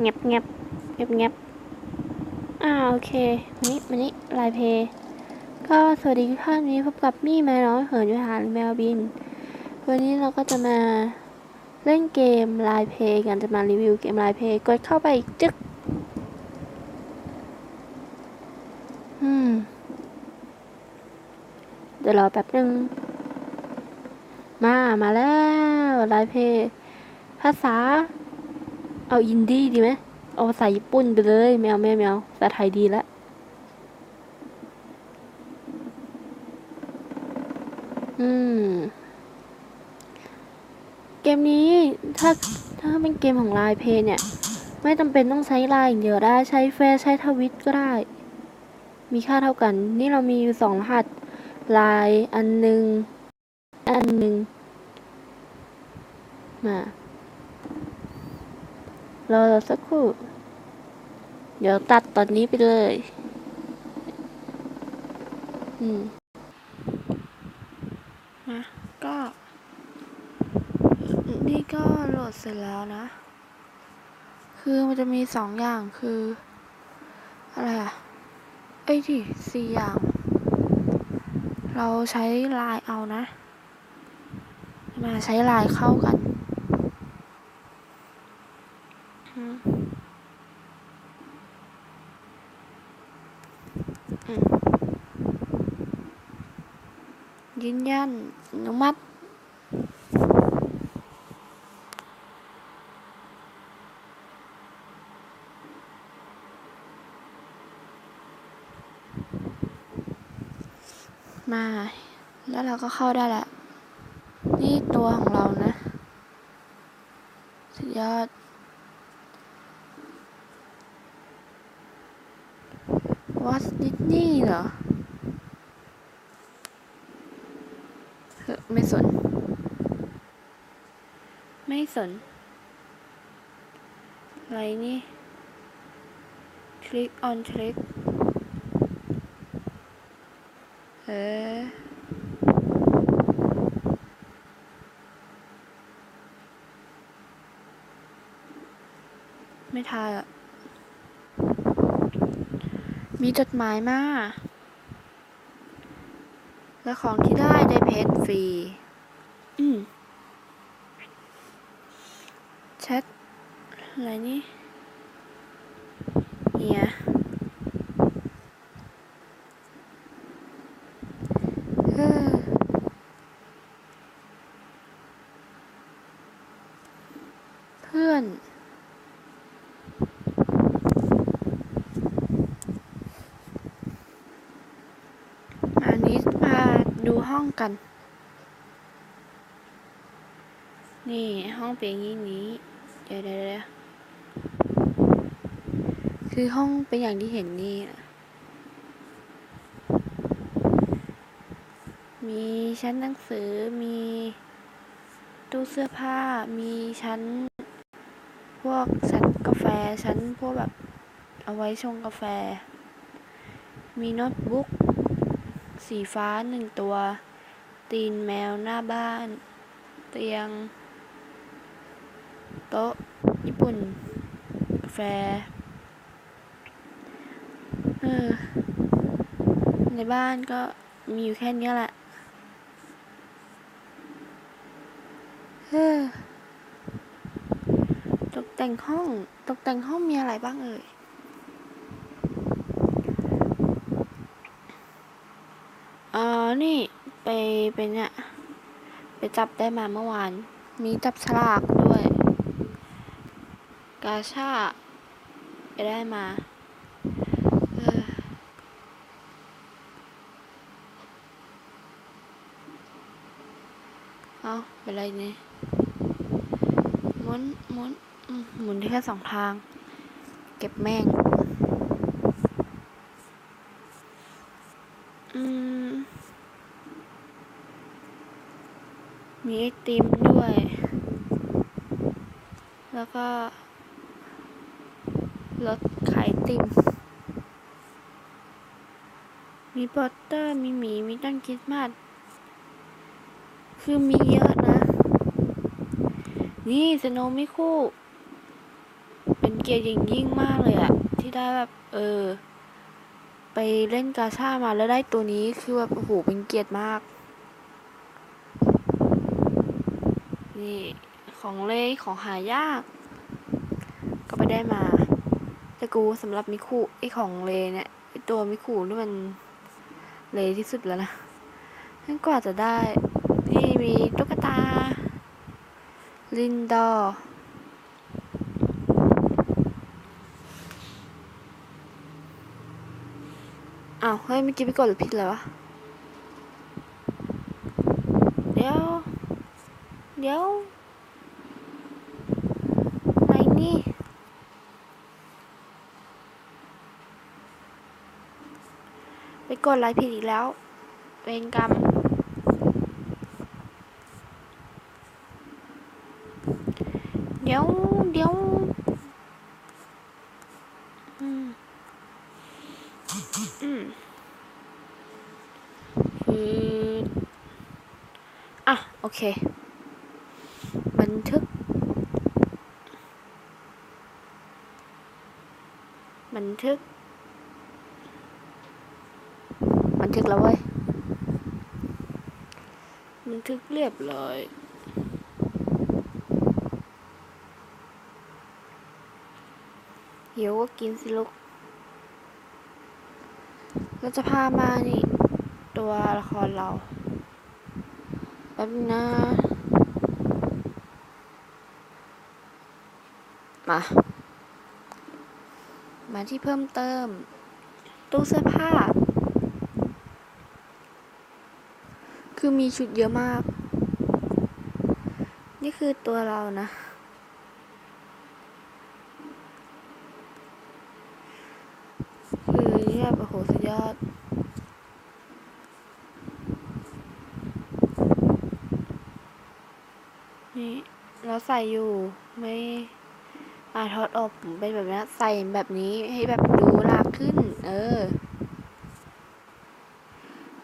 เงียบเงียบเงียบเงียบอ่าโอเคมานี่มานี่ลายเพย์ก็สวัสดีทุกท่านนี้พบกับมี่แมวน้อยเหินวิหารแมวบิน วันนี้เราก็จะมาเล่นเกมลายเพย์กันจะมารีวิวเกมลายเพย์กดเข้าไปจึ๊กอืมเดี๋ยวรอแป๊บนึง มา มาแล้วลายเพย์ภาษา เอาอินดี้ดีไหมเอาภาษาญี่ปุ่นไปเลยแมวแมวแมวภาษาไทยดีแล้วอืม เกมนี้ถ้าถ้าเป็นเกมของไลน์เพย์เนี่ย ไม่จำเป็นต้องใช้ไลน์อย่างเดียวได้ใช้เฟซใช้ทวิตก็ได้ มีค่าเท่ากัน นี่เรามีอยู่สองรหัสไลน์อันหนึ่งอันหนึ่งมา รอสักครู่ เดี๋ยวตัดตอนนี้ไปเลย อืมนะก็ นี่ก็โหลดเสร็จแล้วนะ คือมันจะมีสองอย่างคือ อะไรอะเอ้ยดิสี่อย่าง เราใช้ลน์เอานะ มาใช้ลน์เข้ากันอืมอืม ยืนยันอนุมัติมา แล้วเราก็เข้าได้แล้วนี่ตัวของเรานะ สุดยอด วั ดิสนีย์เหรอเฮ้ไม่สน ไม่สน อะไรนี่ คลิก on click เออไม่ทายอะ มีจดหมายมา และของที่ได้ได้เพชรฟรี อืมแชทอะไรนี่เนี่ยเออเพื่อน อันนี้มาดู ห้องกัน นี่ห้องเป็นอย่างนี้เดี๋ยวเดี๋ยวเดี๋ยวคือห้องเป็นอย่างที่เห็นนี่นะมีชั้นหนังสือ มีตู้เสื้อผ้า มีชั้น พวกชั้นกาแฟ ชั้นพวกแบบเอาไว้ชงกาแฟ มีโน้ตบุ๊ก สีฟ้าหนึ่งตัว ตีนแมวหน้าบ้าน เตียง โต๊ะ ญี่ปุ่น กาแฟ เออ ในบ้านก็มีอยู่แค่นี้แหละเออตกแต่งห้อง ตกแต่งห้องมีอะไรบ้างเอ่ย เออ นี่ไปเป็นเนี่ยไปจับได้มาเมื่อวาน มีจับฉลากด้วย กาชาไปได้มาเอออาเป็นไรเนี่ยหมุนหมุนหมุนได้แค่สองทาง เก็บแม่ง อืม มีไอติมด้วย แล้วก็รถขายติม มีปสเตอร์ มีหมี มีต้นคริสต์มาส คือมีเยอะนะ นี่สโนว์มิคู่ เป็นเกียรติอย่งยิ่งมากเลยอะที่ได้แบบ เออ ไปเล่นกาชามาแล้วได้ตัวนี้คือแบบโอ้โหเป็นเกียรติมาก นี่ของเลยของหายาก ก็ไปได้มาแต่กูสำหรับมิคุไอของเลเนี่ยไอตัวมิคุนี่มันเลที่สุดแล้วนะนั่นกว่าจะได้ นี่มีตุ๊กตา ลินดอร์อ้าวเฮ้ยเมื่อกี้ไปกดหรือผิดเลยวะ เดี๋ยว เดี๋ยวไหนนี่ไปกดอะไรผิดอีกแล้ว เวรกรรม เดี๋ยว เดี๋ยวอืมอืมคืออะ โอเค บันทึก บัน ทึก บันทึกแล้วเว้ย บันทึกเรียบร้อยหิวก็กินสิลูกเราจะพามานี่ ตัวละครเราแป๊บนึงนะมา มาที่เพิ่มเติม ตู้เสื้อผ้า คือมีชุดเยอะมาก นี่คือตัวเรานะ คือนี่แบบโอ้โหสุดยอดนี่เราใส่อยู่ไม่ อาทอดอบเป็นแบบนี้ใส่แบบนี้ให้แบบดูลากขึ้น เออ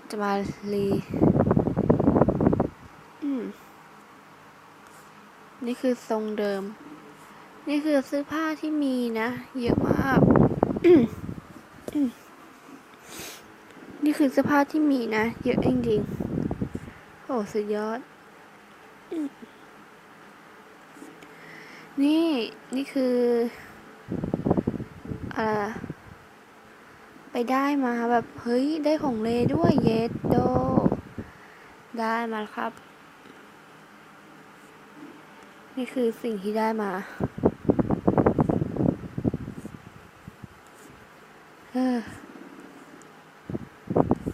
จะมารีอืมนี่คือทรงเดิม นี่คือเสื้อผ้าที่มีนะ เยอะมาก นี่คือเสื้อผ้าที่มีนะ เยอะจริงๆโอ้สุดยอด นี่นี่คืออ่าไปได้มาแบบเฮ้ยได้ของเลด้วยเยสโด ได้มาครับ นี่คือสิ่งที่ได้มาเออ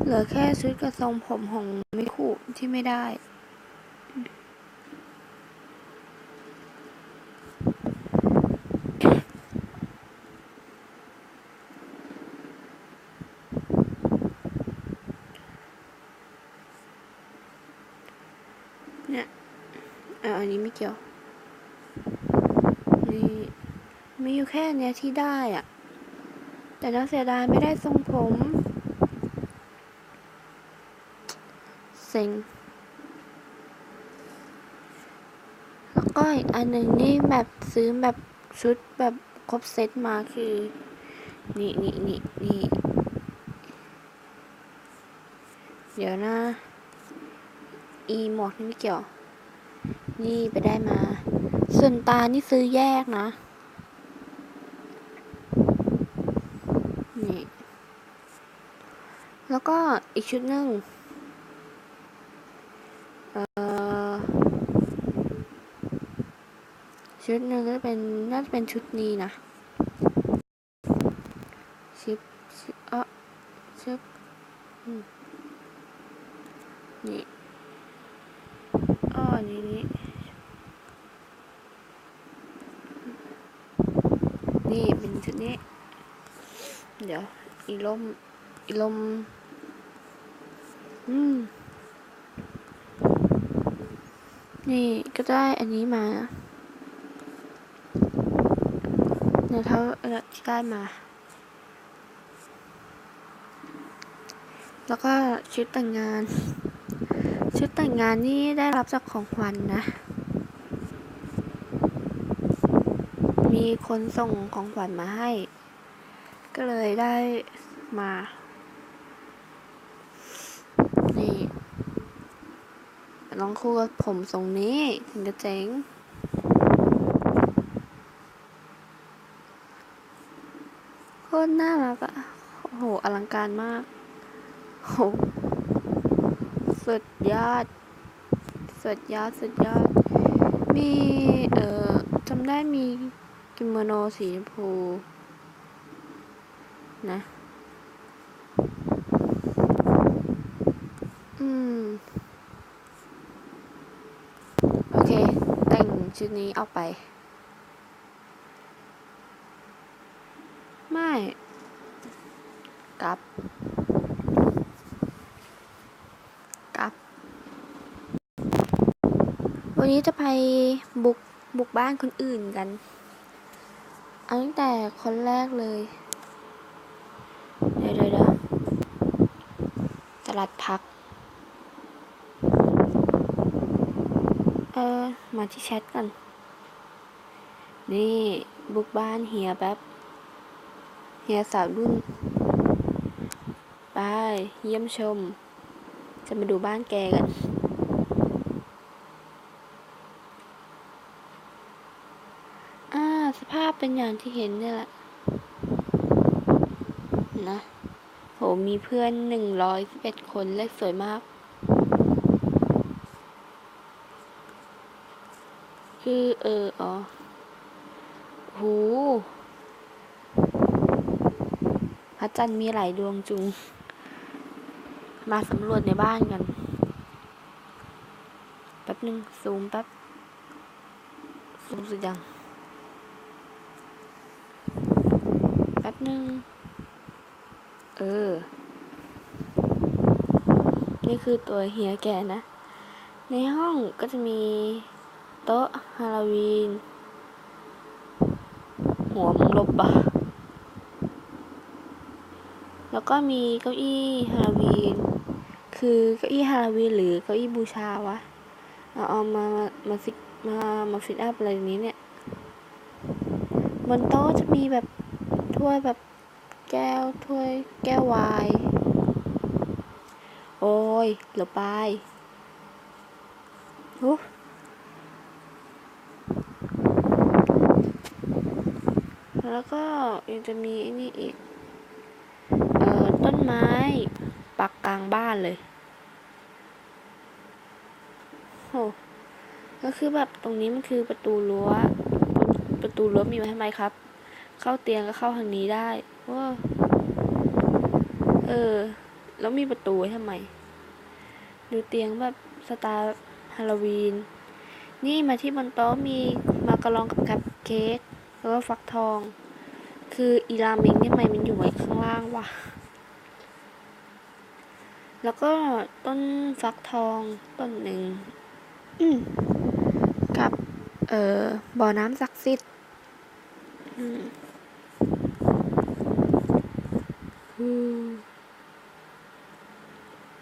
เหลือแค่ชุดกระทรงผมของมิคุที่ไม่ได้ เนี่ยเอออั นี้ไม่เกี่ยว นี่มีอยู่แค่เนี้ยที่ได้อะแต่น่าเสียดายไม่ได้ทรงผมเซ็งแล้วก็อีกอันหนึ่งนี่แบบซื้อแบบชุดแบบครบเซตมาคือ นี่นี่นี่นี่เดี๋ยวนะ อีหมวกนี่ไม่เกี่ยว นี่ไปได้มา ส่วนตานี่ซื้อแยกนะ นี่ แล้วก็อีกชุดหนึ่งเอ่อชุดหนึ่งก็เป็นน่าจะเป็นชุดนี้นะชิปชิปเออชิปอืมนี่อ้ออันนี้นี่ นี่เป็นชุดนี้ เดี๋ยว อี ลมอีลม อืม นี่ก็ได้อันนี้มาเนี่ยเท่าที่ได้มา แล้วก็ชุดแต่งงาน ชุดแต่งงานนี่ได้รับจากของขวัญนนะ มีคนส่งของขวัญมาให้ ก็เลยได้ มา นี่ลองคู่กับผมทรงนี้ ถึงจะเจ๋งโคตรน่ารักอะโอ้โห อลังการมากโหสุดยอด สุดยอด สุดยอด มี เอ่อจำได้มีกิโมโนสีชมพู นะ อืม โอเค แต่งชุดนี้เอาไป ไม่กลับกลับ วันนี้จะไปบุก บุกบ้านคนอื่นกัน เอาตั้งแต่คนแรกเลย เดี๋ยวเดี๋ยวเดี๋ยวตลาดพัก ออมาที่แชทกัน นี่บุกบ้านเฮียแป๊บ เฮียสาวรุ่น ไป เยี่ยมชม จะมาดูบ้านแกกันอ่าสภาพเป็นอย่างที่เห็นเนี่ยแหละ นะ โห มีเพื่อนหนึ่งร้อยสิบเอ็ดคนเลขสวยมาก คือเอออ๋อหูพระจันทร์มีหลายดวงจุง มาสำรวจในบ้านกัน แป๊บหนึ่งซูมแป๊บ ซูมสุดยัง แป๊บหนึ่งเออ นี่คือตัวเฮียแกนะ ในห้องก็จะมี โต๊ะฮาโลวีน หัวมึงลบปะแล้วก็มีเก้าอี้ฮาโลวีน คือเก้าอี้ฮาโลวีนหรือเก้าอี้บูชาวะ เอาเอามา มามาฟิตมา มาฟิตอัพอะไรอย่างนี้เนี่ย บนโต๊ะจะมีแบบถ้วยแบบแก้วถ้วยแก้ววาย โอ้ยเหลือไปโอ้ แล้วก็ยังจะมีไอ้นี่อีก เอ่อ ต้นไม้ ปักกลางบ้านเลยโหก็คือแบบตรงนี้มันคือประตูรั้ว ประตูรั้วมีไว้ทำไมครับ เข้าเตียงก็เข้าทางนี้ได้ว้าเออ แล้วมีประตูไว้ทำไม ดูเตียงแบบสไตล์ฮาโลวีน นี่มาที่บนโต๊ะมีมากระลองกับคัพเค้กแล้วก็ฟักทอง คืออีราเมงเนี่ยทำไมมันอยู่ไว้ข้างล่างวะ แล้วก็ต้นฟักทองต้นหนึ่งกับ เอ่อ บ่อน้ำศักดิ์สิทธิ์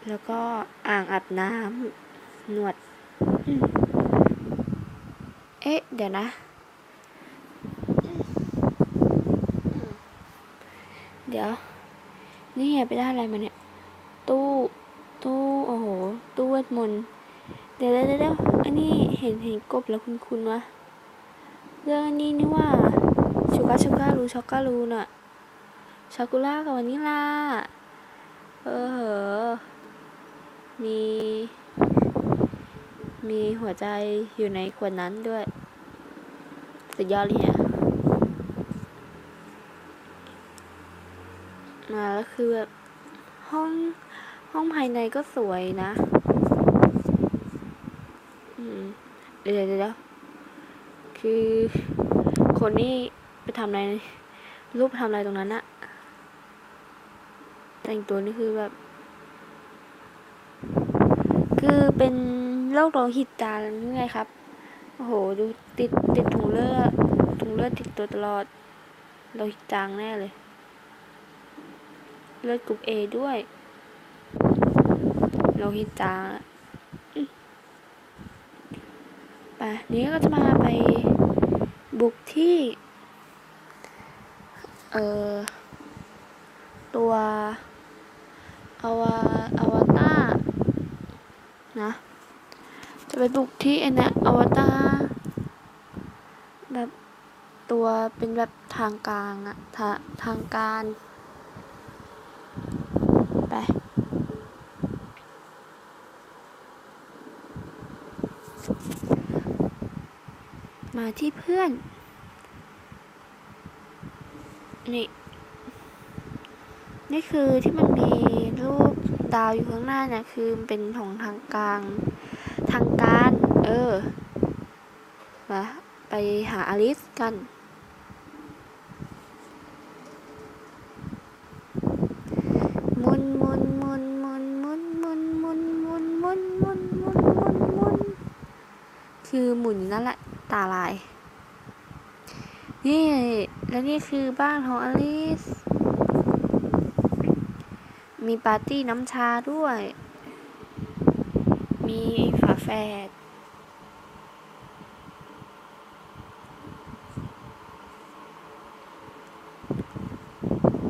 แล้วก็อ่างอาบน้ำหนวดอเอ๊ะ เดี๋ยวนะ เดี๋ยว นี่ไปได้อะไรมาเนี่ย ตู้ ตู้ โอ้โห ตู้เวทมนต์ เดี๋ยวเดี๋ยวเดี๋ยวอันนี้เห็นเห็นกบแล้วคุณคุณวะ เรื่องนี้นี่ว่าชูกาชูการูช็อกการูน่ะชากุล่ากับวานิลาเออเหอมี มีหัวใจอยู่ในขวดนั้นด้วย สุดยอดเลยเนี่ย มาแล้วคือแบบห้องห้องภายในก็สวยนะ อืมเดี๋ยวเดี๋ยวคือคนนี้ไปทำอะไร รูปทำอะไรตรงนั้นอะแต่งตัวนี่คือแบบ คือเป็นโรคโลหิตจางหรือไงครับ โอ้โห ดูติดติดถุงเลือดถุงเลือดติดตัวตลอดโลหิตจางแน่เลย เลือดกรุ๊ปเอด้วย โลหิตจางอะอืมไปนี้ก็จะมาไปบุกที่ เอ่อ ตัวอวาอวตารนะ จะไปบุกที่ไอเนี่ยอวตารแบบตัวเป็นแบบทางกลางอะทาทางการ ไป มาที่เพื่อน นี่ นี่คือที่มันมีรูปดาวอยู่ข้างหน้าเนี่ยคือมันเป็นของทางกลางทางการ เออ มาไปหาอลิสกัน มุนมุนมุนมุนมุนมุนมุนมุนมุนมุนมุนมุนมุนคือหมุนนั่นแหละ ตาลาย นี่ และนี่คือบ้านของอลิส มีปาร์ตี้น้ำชาด้วย มีฝาแฝด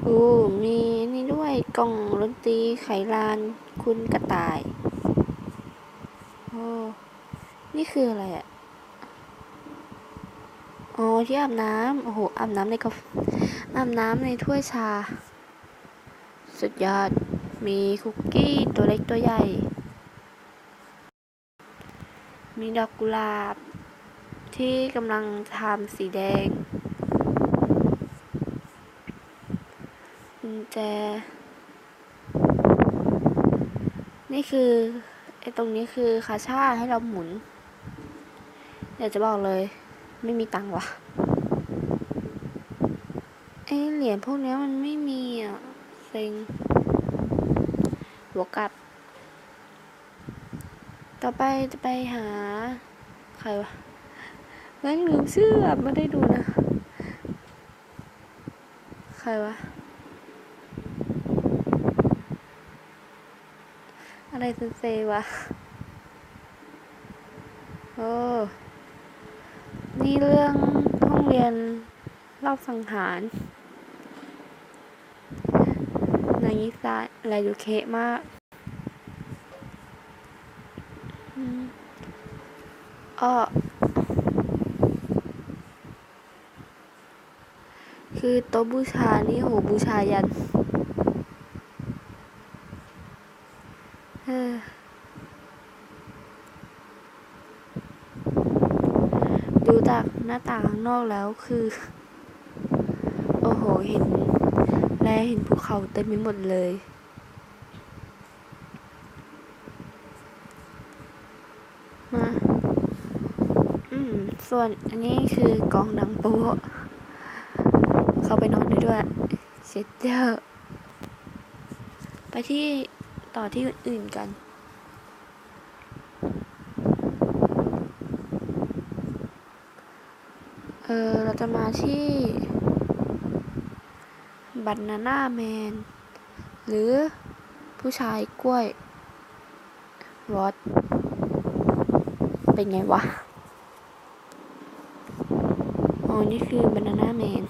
โอ้มีนี่ด้วยกล่องดนตรีไขลานคุณกระต่าย โอ้ นี่คืออะไรอะ อ๋อที่อาบน้ำโอ้โหอาบน้ำในกาแฟอาบน้ำในถ้วยชา สุดยอด มีคุกกี้ตัวเล็กตัวใหญ่ มีดอกกุหลาบ ที่กำลังทำสีแดงกุญแจ นี่คือไอ้ตรงนี้คือคาช่าให้เราหมุน เดี๋ยวจะบอกเลย ไม่มีตังค์วะไอ้เหรียญพวกเนี้ยมันไม่มีอะเซ็งหัวกลับ ต่อไปจะไปหา ใครวะแม่งลืมชื่ออะไม่ได้ดูนะ ใครวะ อะไรเซนเซวะ โอ้ นี่เรื่องห้องเรียนรอบสังหารนายิซาอะไรดูเคะมากอือ้อคือโต๊ะบูชา นี่โหบูชายัน เออ ดูจากหน้าต่างข้างนอกแล้วคือ โอ้โห เห็น แลเห็นภูเขาเต็มไปหมดเลย มา อืม ส่วนอันนี้คือกองหนังโป๊ะเขาไปนอนได้ด้วยเช็ดเจอไปที่ต่อที่อื่นๆกัน เออ เรา จะมาที่บันนาน่าแมน หรือผู้ชายกล้วยวอตเป็นไงวะ อ๋อ นี่คือบันนาน่าแมน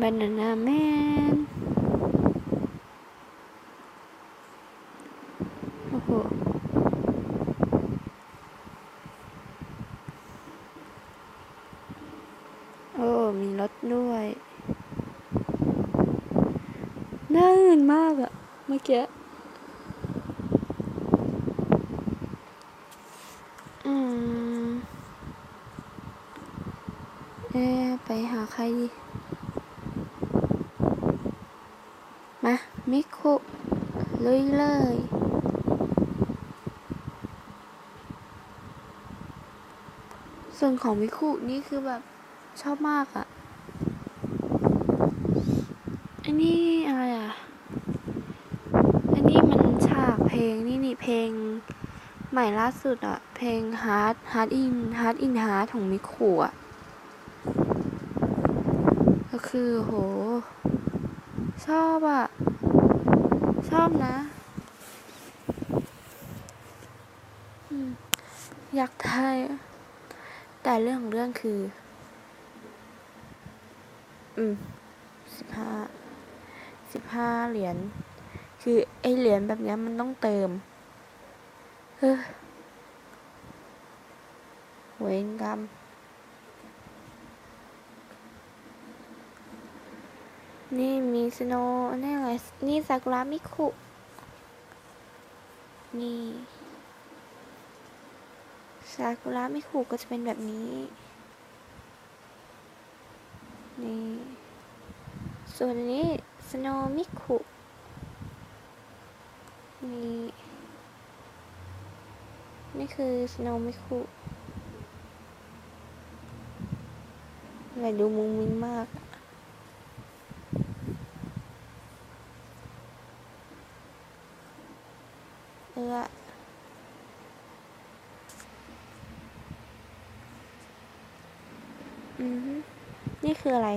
บันนาน่าแมน โอ้โห โอ้ มีรถ ด้วยน่าอื่นมากอะเมื่อกี้อืมเอ๊ไปหาใครดี มา มิคุลุยเลยส่วนของมิคุนี่คือแบบชอบมากอะอันนี้อะไรอะอันนี้มันฉากเพลงนี่นี่เพ ลงใหม่ล่าสุดอะเพลง Hard Hard in Hard in Hard ของมิคุอะก็คือโห ชอบอะชอบนะ อยากไทย แต่เรื่องของเรื่องคือ อืมสิบห้าสิบห้าเหรียญ คือไอเหรียญแบบนี้มันต้องเติม เฮ้อเวรกรรมนี่มีสโนนี่อะไรนี่ซากุระมิคุ นี่ซากุระมิคุก็จะเป็นแบบนี้ นี่ ส่วนนี้สโนมิคุ นี่ นี่คือสโนว์มิคุอะไรดูมุงมิงมากเอออือฮึนี่คืออะไร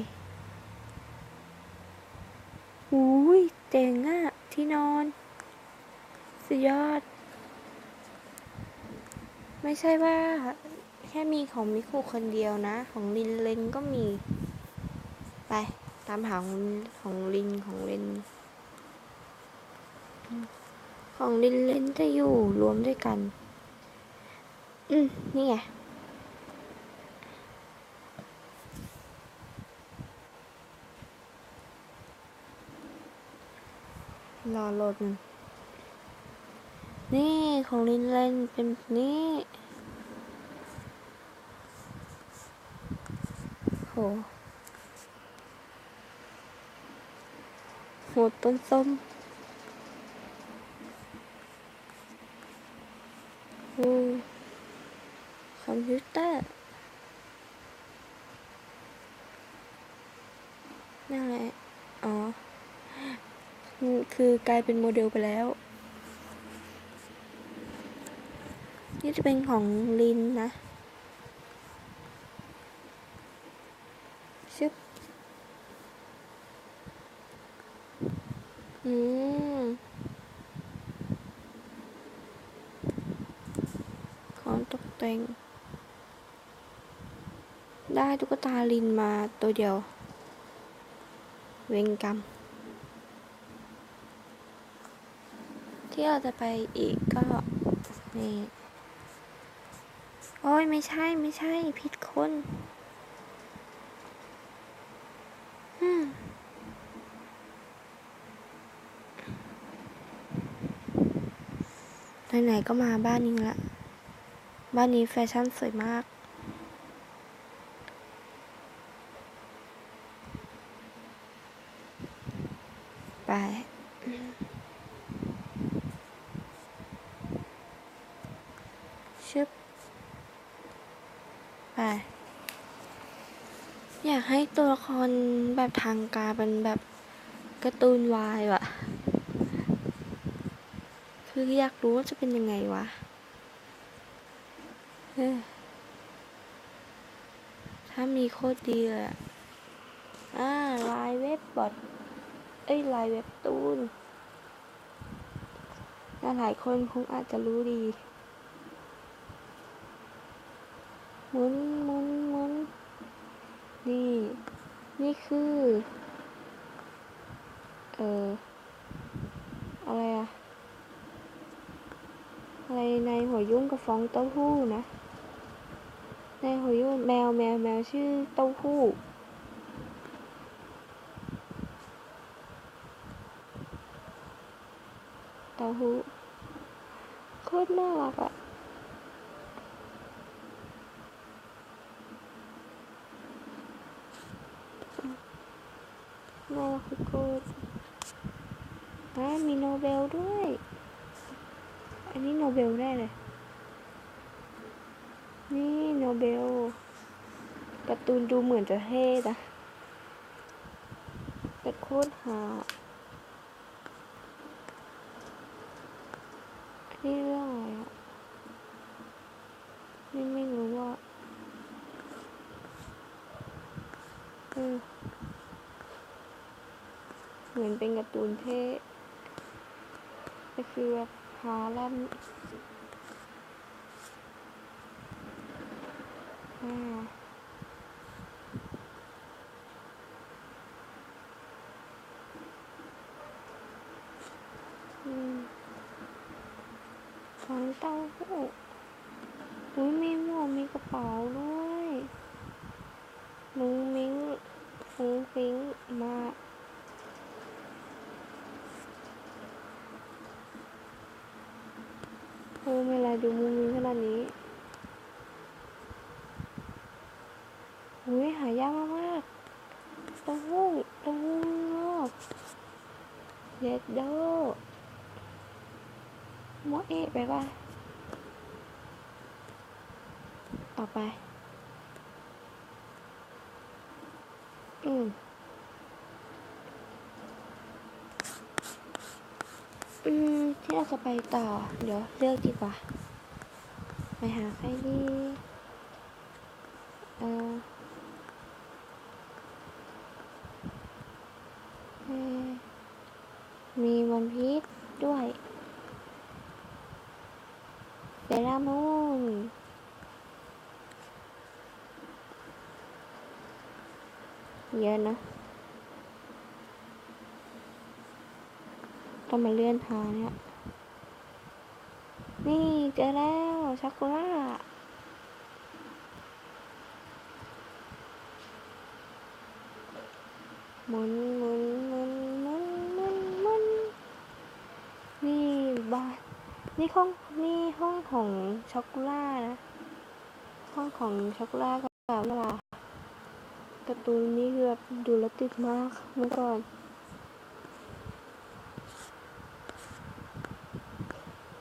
อุ้ยเจ๋งอะที่นอน สุดยอด ไม่ใช่ว่าแค่มีของมิคุคนเดียวนะ ของลินเลนก็มี ไป ตามหาของของลินของเลนของลินเลนจะอยู่รวมด้วยกัน อืมนี่ไงรอโหลดหนึ่ง นี่ของลินเลนเป็นนี้โหโหต้นส้มโอ้คอมพิวเตอร์นั่นแหละ อ๋อ คือกลายเป็นโมเดลไปแล้ว จะเป็นของลินนะชึบอืม ของตกแต่ง ได้ตุ๊กตาลินมาตัวเดียว เวงกรรม ที่เราจะไปอีกก็นี่ โอ้ยไม่ใช่ไม่ใช่ผิดคนไหนๆก็มาบ้านนี้ละ บ้านนี้แฟชั่นสวยมาก ไป ชึบ ไป อยากให้ตัวละคร แบบทางการเป็นแบบการ์ตูนวายว่ะ คืออยากรู้ว่าจะเป็นยังไงวะถ้ามีโคตรดีเลยอะอ่าลายเว็บบอทเอ้ยลายเว็บตูนหลายๆคนคงอาจจะรู้ดีหมุนหมุนหมุนนี่ นี่คือ เออ อะไรอะอะไรในหัวยุ่ง กับฟองเต้าหู้นะในหัวยุ่งแมวแมวแมวชื่อเต้าหู้เต้าหู้โคตรน่ารักอะน่ารักโคตรอ่ามีโนเบลด้วย อันนี้โนเบลได้เลย นี่โนเบล การ์ตูนดูเหมือนจะเท่นะแต่โคตรหานี่เรื่องอะไรอะนี่ไม่รู้ว่าเออเหมือนเป็นการ์ตูนเท่แต่คือแบบหาลั่นอ่า ถังเต้าหู้อุ้ยมีหมวกมีกระเป๋าด้วยมุ้งมิ้งฟุ้งฟิ้งมาก โอ้ไม่ไรดูมุ้งมิ้งขนาดนี้อุ้ยหายากมากๆต้าหู้เต้าหู้งอกเย็ดโดโมเอะไปป่ะต่อไป อืม อืมที่เราจะไปต่อ เดี๋ยวเลือกดีกว่า ไปหาใครดีเออมีวันพีชด้วยเซรามูนเยอะนะ ต้องมาเลื่อนหางเนี่ย นี่เจอแล้วซากุระหมุนหมุนหมุนหมุนหมุนหมุนนี่บ้านนี่ห้องนี่ห้องของช็อกโกแลตนะ ห้องของช็อกโกแลตกับเวลาการ์ตูนนี่คือแบบดูแลติดมากเมื่อก่อน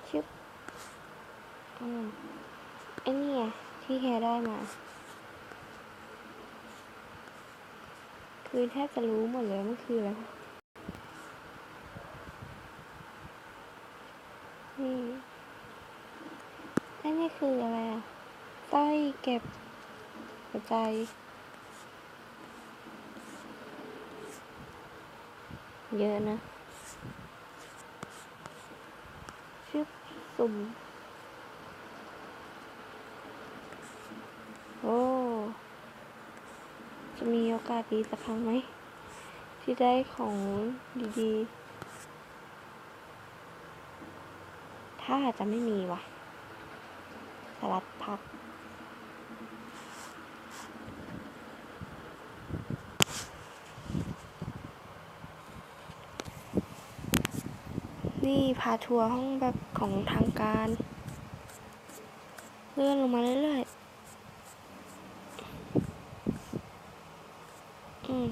ชึบอืมไอ้นี่ไงที่แฮได้มา คือแทบจะรู้หมดเลยมันคืออะไรนี่ไอ้นี่คืออะไรอะใต้เก็บหัวใจเยอะนะชึบสุ่มโอ้ จะมีโอกาสดีสักครั้งไหม ที่ได้ของดีๆ ถ้าจะไม่มีว่ะสลัดผักนี่พาทัวร์ห้องแบบของทางการ เลื่อนลงมาเรื่อยๆ อืม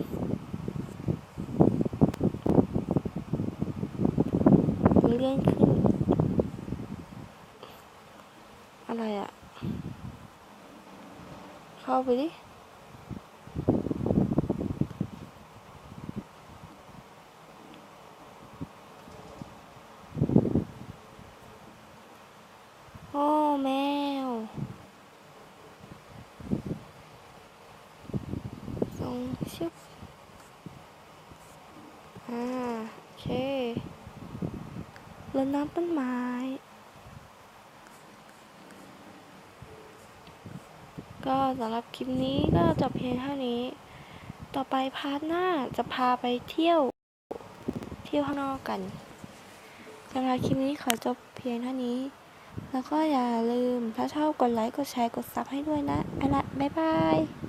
เลื่อนขึ้น อะไรอะ เข้าไปดิโอ้แมวส่งชิบอ่าโอเครดน้ำต้นไม้ ก็ สำหรับคลิปนี้ก็จบเพียงเท่านี้ ต่อไปพาร์ทหน้าจะพาไปเที่ยว เที่ยวข้างนอกกันสำหรับคลิปนี้ขอจบเพียงเท่านี้ แล้วก็อย่าลืมถ้าชอบกดไลค์ กดแชร์ กดซับให้ด้วยนะเอาละบ๊ายบาย